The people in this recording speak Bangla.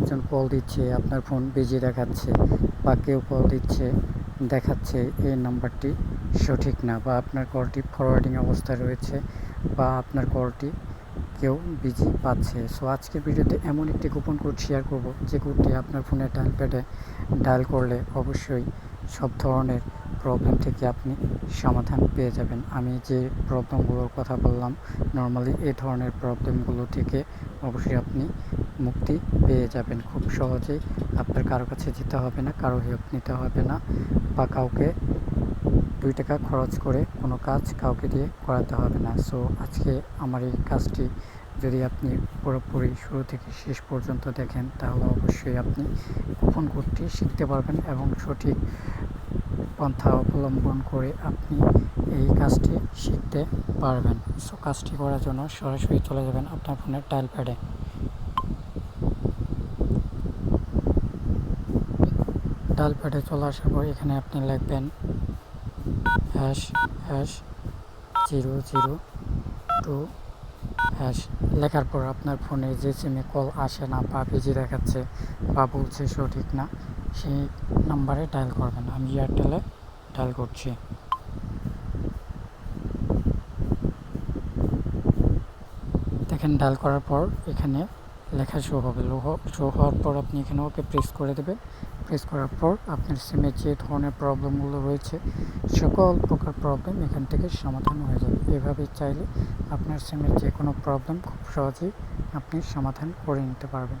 একজন কল দিচ্ছে, আপনার ফোন বিজি দেখাচ্ছে বা কেউ কল দিচ্ছে, দেখাচ্ছে, এই নাম্বারটি সঠিক না বা আপনার কলটি ফরওয়ার্ডিং অবস্থায় রয়েছে বা আপনার কলটি কেউ বিজি পাচ্ছে। সো আজকের ভিডিওতে এমন একটি কুপন কোড শেয়ার করব যে কোডটি আপনার ফোনে ডায়াল প্যাডে ডায়াল করলে অবশ্যই সব ধরনের প্রবলেম থেকে আপনি সমাধান পেয়ে যাবেন। আমি যে প্রবলেমগুলোর কথা বললাম নর্মালি এই ধরনের প্রবলেমগুলো থেকে অবশ্যই আপনি মুক্তি পেয়ে যাবেন। খুব সহজেই আপনার কারও কাছে যেতে হবে না, কারও হেল্প নিতে হবে না বা কাউকে দুই টাকা খরচ করে কোনো কাজ কাউকে দিয়ে করাতে হবে না। সো আজকে আমার এই কাজটি যদি আপনি পুরোপুরি শুরু থেকে শেষ পর্যন্ত দেখেন, তাহলে অবশ্যই আপনি গোপন কোডটি শিখতে পারবেন এবং সঠিক পন্থা অবলম্বন করে আপনি এই কাজটি শিখতে পারবেন। সো কাজটি করার জন্য সরাসরি চলে যাবেন আপনার ফোনের ডায়াল প্যাডে। ডায়াল প্যাডে চলে আসার পর এখানে আপনি লিখবেন hash hash zero zero two hash লেখার পর আপনার ফোনে যে সিমে কল আসে না বা বিজি দেখাচ্ছে বা বলছে সঠিক না সেই নাম্বারে ডায়াল করবেন। আমি এয়ারটেলে ডায়াল করছি। দেখেন, ডায়াল করার পর এখানে লেখা শো হবে। শো হওয়ার পর আপনি এখানে ওকে প্রেস করে দেবেন। প্রেস করার পর আপনার সিমে যে ধরনের প্রবলেমগুলো রয়েছে, সকল প্রকার প্রবলেম এখান থেকে সমাধান হয়ে যাবে। এভাবে চাইলে আপনার সিমের যে কোনো প্রবলেম খুব সহজেই আপনি সমাধান করে নিতে পারবেন।